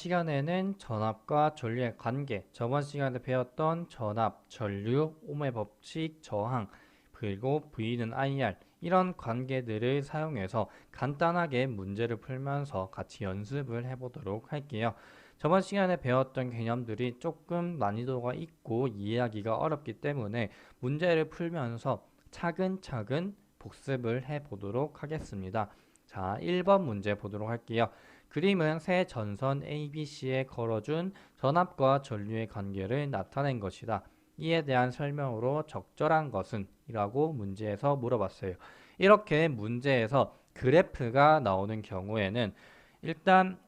시간에는 전압과 전류의 관계, 저번 시간에 배웠던 전압, 전류, 옴의 법칙, 저항, 그리고 V는 IR 이런 관계들을 사용해서 간단하게 문제를 풀면서 같이 연습을 해보도록 할게요. 저번 시간에 배웠던 개념들이 조금 난이도가 있고 이해하기가 어렵기 때문에 문제를 풀면서 차근차근 복습을 해보도록 하겠습니다. 자, 1번 문제 보도록 할게요. 그림은 새 전선 ABC에 걸어준 전압과 전류의 관계를 나타낸 것이다. 이에 대한 설명으로 적절한 것은? 이라고 문제에서 물어봤어요. 이렇게 문제에서 그래프가 나오는 경우에는 일단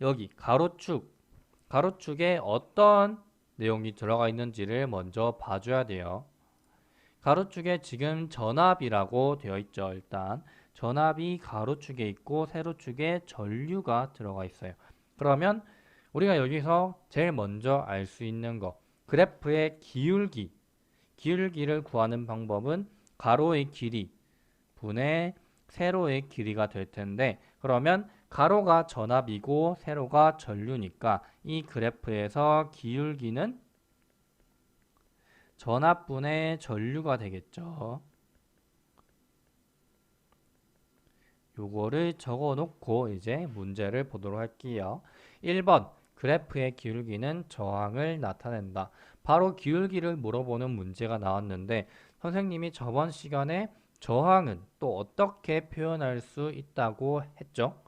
여기 가로축, 가로축에 어떤 내용이 들어가 있는지를 먼저 봐줘야 돼요. 가로축에 지금 전압이라고 되어 있죠. 일단 전압이 가로축에 있고 세로축에 전류가 들어가 있어요. 그러면 우리가 여기서 제일 먼저 알 수 있는 거 그래프의 기울기 기울기를 구하는 방법은 가로의 길이 분의 세로의 길이가 될 텐데 그러면 가로가 전압이고 세로가 전류니까 이 그래프에서 기울기는 전압분의 전류가 되겠죠. 요거를 적어 놓고 이제 문제를 보도록 할게요. 1번 그래프의 기울기는 저항을 나타낸다. 바로 기울기를 물어보는 문제가 나왔는데 선생님이 저번 시간에 저항은 또 어떻게 표현할 수 있다고 했죠?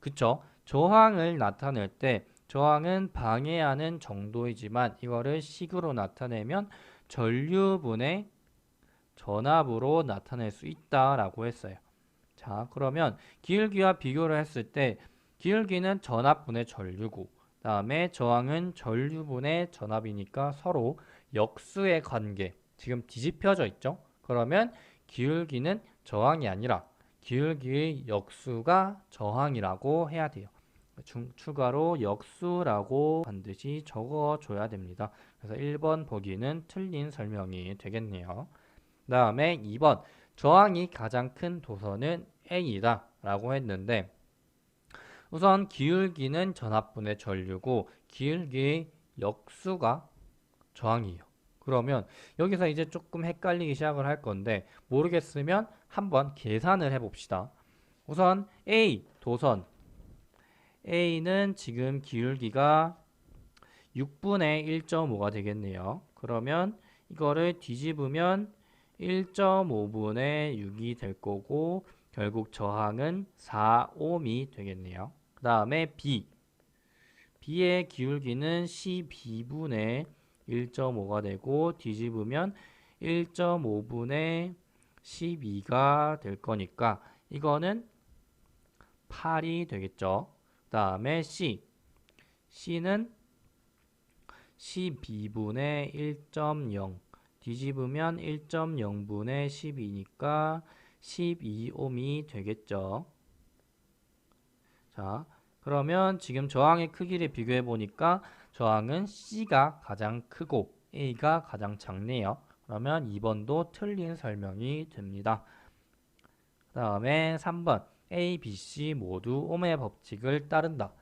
그쵸? 저항을 나타낼 때 저항은 방해하는 정도이지만 이거를 식으로 나타내면 전류분의 전압으로 나타낼 수 있다라고 했어요. 자, 그러면 기울기와 비교를 했을 때 기울기는 전압분의 전류고 다음에 저항은 전류분의 전압이니까 서로 역수의 관계 지금 뒤집혀져 있죠? 그러면 기울기는 저항이 아니라 기울기의 역수가 저항이라고 해야 돼요. 중, 추가로 역수라고 반드시 적어줘야 됩니다. 그래서 1번 보기는 틀린 설명이 되겠네요. 다음에 2번 저항이 가장 큰 도선은 A이다 라고 했는데 우선 기울기는 전압분의 전류고 기울기의 역수가 저항이에요. 그러면 여기서 이제 조금 헷갈리기 시작을 할 건데 모르겠으면 한번 계산을 해봅시다. 우선 A 도선 A는 지금 기울기가 6분의 1.5가 되겠네요. 그러면 이거를 뒤집으면 1.5분의 6이 될 거고 결국 저항은 4옴이 되겠네요. 그 다음에 B B의 기울기는 12분의 1.5가 되고 뒤집으면 1.5분의 12가 될 거니까 이거는 8이 되겠죠. 그 다음에 C C는 12분의 1.0 뒤집으면 1.0분의 12니까 12옴이 되겠죠. 자, 그러면 지금 저항의 크기를 비교해 보니까 저항은 C가 가장 크고 A가 가장 작네요. 그러면 2번도 틀린 설명이 됩니다. 그 다음에 3번 A, B, C 모두 옴의 법칙을 따른다.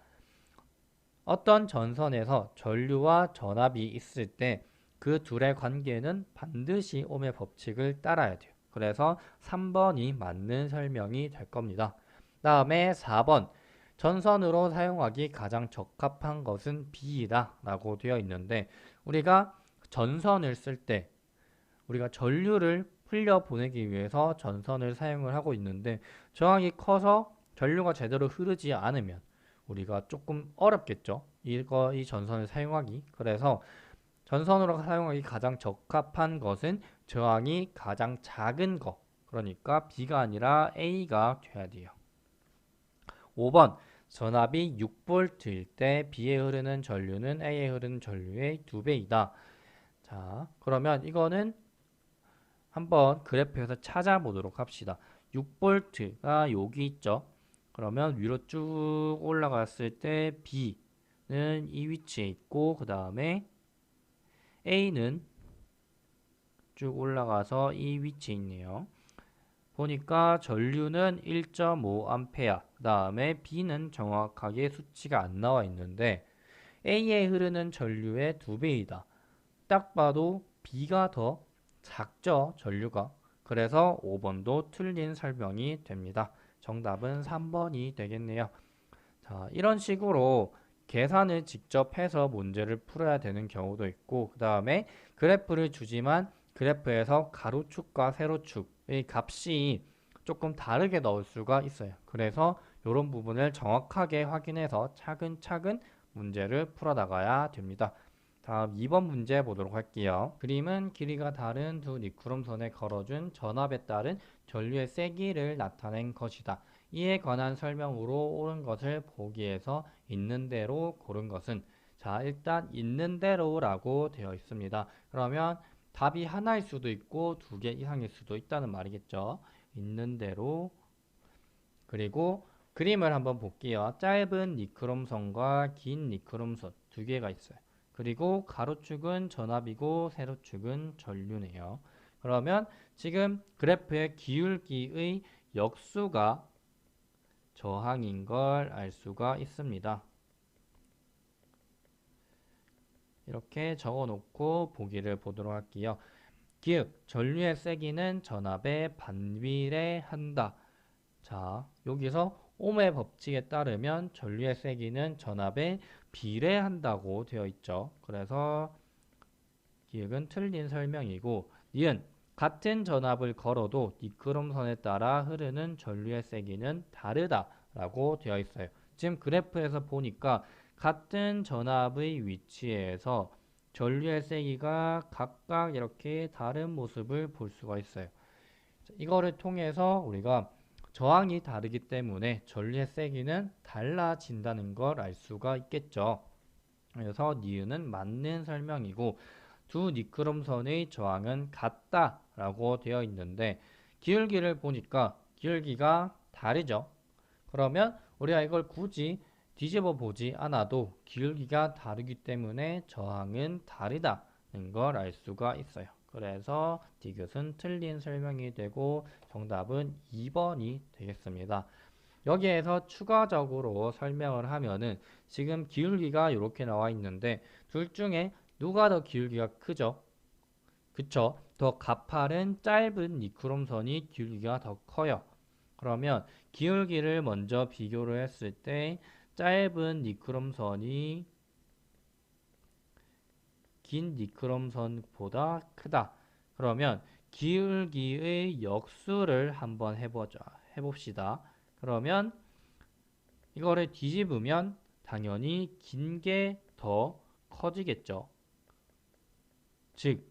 어떤 전선에서 전류와 전압이 있을 때 그 둘의 관계는 반드시 옴의 법칙을 따라야 돼요. 그래서 3번이 맞는 설명이 될 겁니다. 다음에 4번 전선으로 사용하기 가장 적합한 것은 B이다 라고 되어 있는데 우리가 전선을 쓸 때 우리가 전류를 흘려 보내기 위해서 전선을 사용을 하고 있는데 저항이 커서 전류가 제대로 흐르지 않으면 우리가 조금 어렵겠죠 이거 이 전선을 사용하기 그래서 전선으로 사용하기 가장 적합한 것은 저항이 가장 작은 것 그러니까 B가 아니라 A가 돼야 돼요 5번 전압이 6V일 때 B에 흐르는 전류는 A에 흐르는 전류의 2배이다. 자, 그러면 이거는 한번 그래프에서 찾아보도록 합시다. 6V가 여기 있죠. 그러면 위로 쭉 올라갔을 때 B는 이 위치에 있고 그 다음에 A는 쭉 올라가서 이 위치에 있네요. 보니까 전류는 1.5A, 그 다음에 B는 정확하게 수치가 안 나와 있는데 A에 흐르는 전류의 두 배이다. 딱 봐도 B가 더 작죠, 전류가. 그래서 5번도 틀린 설명이 됩니다. 정답은 3번이 되겠네요. 자, 이런 식으로 계산을 직접 해서 문제를 풀어야 되는 경우도 있고 그 다음에 그래프를 주지만 그래프에서 가로축과 세로축의 값이 조금 다르게 넣을 수가 있어요. 그래서 이런 부분을 정확하게 확인해서 차근차근 문제를 풀어나가야 됩니다. 다음 2번 문제 보도록 할게요. 그림은 길이가 다른 두 니크롬선에 걸어준 전압에 따른 전류의 세기를 나타낸 것이다. 이에 관한 설명으로 옳은 것을 보기에서 있는 대로 고른 것은 자 일단 있는 대로라고 되어 있습니다. 그러면 답이 하나일 수도 있고 두 개 이상일 수도 있다는 말이겠죠. 있는 대로 그리고 그림을 한번 볼게요. 짧은 니크롬선과 긴 니크롬선 두 개가 있어요. 그리고 가로축은 전압이고 세로축은 전류네요. 그러면 지금 그래프의 기울기의 역수가 저항인 걸 알 수가 있습니다. 이렇게 적어 놓고 보기를 보도록 할게요. 기읍, 전류의 세기는 전압에 반비례한다. 자, 여기서 옴의 법칙에 따르면 전류의 세기는 전압에 비례한다고 되어 있죠. 그래서 기획은 틀린 설명이고 니은 같은 전압을 걸어도 니크롬선에 따라 흐르는 전류의 세기는 다르다라고 되어 있어요. 지금 그래프에서 보니까 같은 전압의 위치에서 전류의 세기가 각각 이렇게 다른 모습을 볼 수가 있어요. 이거를 통해서 우리가 저항이 다르기 때문에 전류의 세기는 달라진다는 걸 알 수가 있겠죠. 그래서 니은은 맞는 설명이고 두 니크롬선의 저항은 같다라고 되어 있는데 기울기를 보니까 기울기가 다르죠. 그러면 우리가 이걸 굳이 뒤집어 보지 않아도 기울기가 다르기 때문에 저항은 다르다는 걸 알 수가 있어요. 그래서 디귿은 틀린 설명이 되고 정답은 2번이 되겠습니다. 여기에서 추가적으로 설명을 하면은 지금 기울기가 이렇게 나와 있는데 둘 중에 누가 더 기울기가 크죠? 그쵸? 더 가파른 짧은 니크롬선이 기울기가 더 커요. 그러면 기울기를 먼저 비교를 했을 때 짧은 니크롬선이 긴 니크롬선보다 크다. 그러면 기울기의 역수를 한번 해보자. 해봅시다. 그러면 이거를 뒤집으면 당연히 긴 게 더 커지겠죠. 즉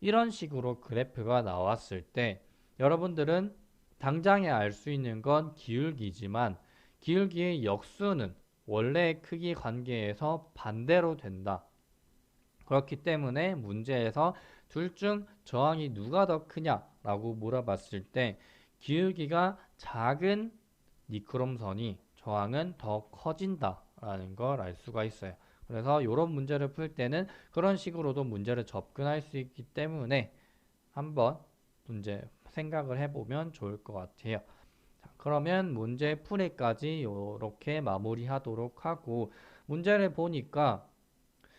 이런 식으로 그래프가 나왔을 때 여러분들은 당장에 알 수 있는 건 기울기지만 기울기의 역수는 원래의 크기 관계에서 반대로 된다. 그렇기 때문에 문제에서 둘 중 저항이 누가 더 크냐라고 물어봤을 때 기울기가 작은 니크롬선이 저항은 더 커진다라는 걸 알 수가 있어요. 그래서 이런 문제를 풀 때는 그런 식으로도 문제를 접근할 수 있기 때문에 한번 문제 생각을 해보면 좋을 것 같아요. 자, 그러면 문제 풀이까지 이렇게 마무리하도록 하고 문제를 보니까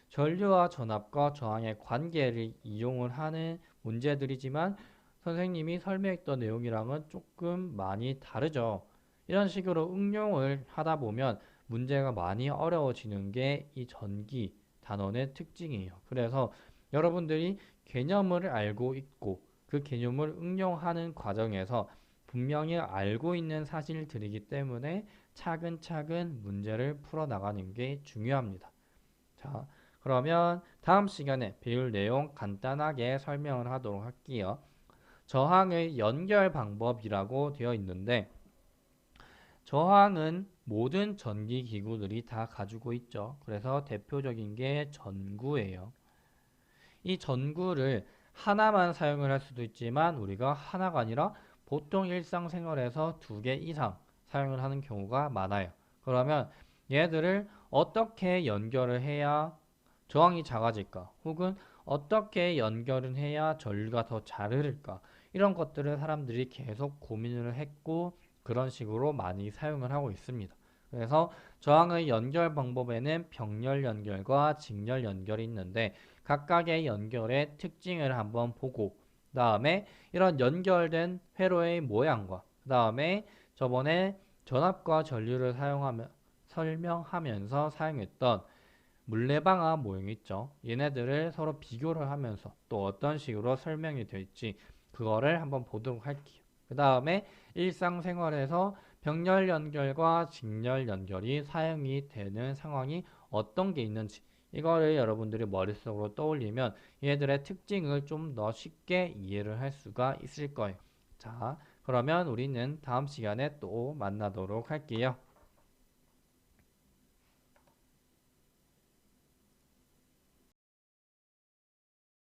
전류와 전압과 저항의 관계를 이용을 하는 문제들이지만 선생님이 설명했던 내용이랑은 조금 많이 다르죠. 이런 식으로 응용을 하다 보면 문제가 많이 어려워지는 게 이 전기 단원의 특징이에요. 그래서 여러분들이 개념을 알고 있고 그 개념을 응용하는 과정에서 분명히 알고 있는 사실들이기 때문에 차근차근 문제를 풀어나가는 게 중요합니다. 자, 그러면 다음 시간에 배울 내용 간단하게 설명을 하도록 할게요. 저항의 연결 방법이라고 되어 있는데 저항은 모든 전기 기구들이 다 가지고 있죠. 그래서 대표적인 게 전구예요. 이 전구를 하나만 사용을 할 수도 있지만 우리가 하나가 아니라 보통 일상생활에서 두 개 이상 사용을 하는 경우가 많아요. 그러면 얘들을 어떻게 연결을 해야 저항이 작아질까? 혹은 어떻게 연결을 해야 전류가 더 잘 흐를까? 이런 것들을 사람들이 계속 고민을 했고 그런 식으로 많이 사용을 하고 있습니다. 그래서 저항의 연결 방법에는 병렬 연결과 직렬 연결이 있는데 각각의 연결의 특징을 한번 보고 그 다음에 이런 연결된 회로의 모양과 그 다음에 저번에 전압과 전류를 사용하며 설명하면서 사용했던 물레방아 모형 있죠. 얘네들을 서로 비교를 하면서 또 어떤 식으로 설명이 될지 그거를 한번 보도록 할게요. 그 다음에 일상생활에서 병렬 연결과 직렬 연결이 사용이 되는 상황이 어떤 게 있는지 이거를 여러분들이 머릿속으로 떠올리면 얘들의 특징을 좀 더 쉽게 이해를 할 수가 있을 거예요. 자, 그러면 우리는 다음 시간에 또 만나도록 할게요.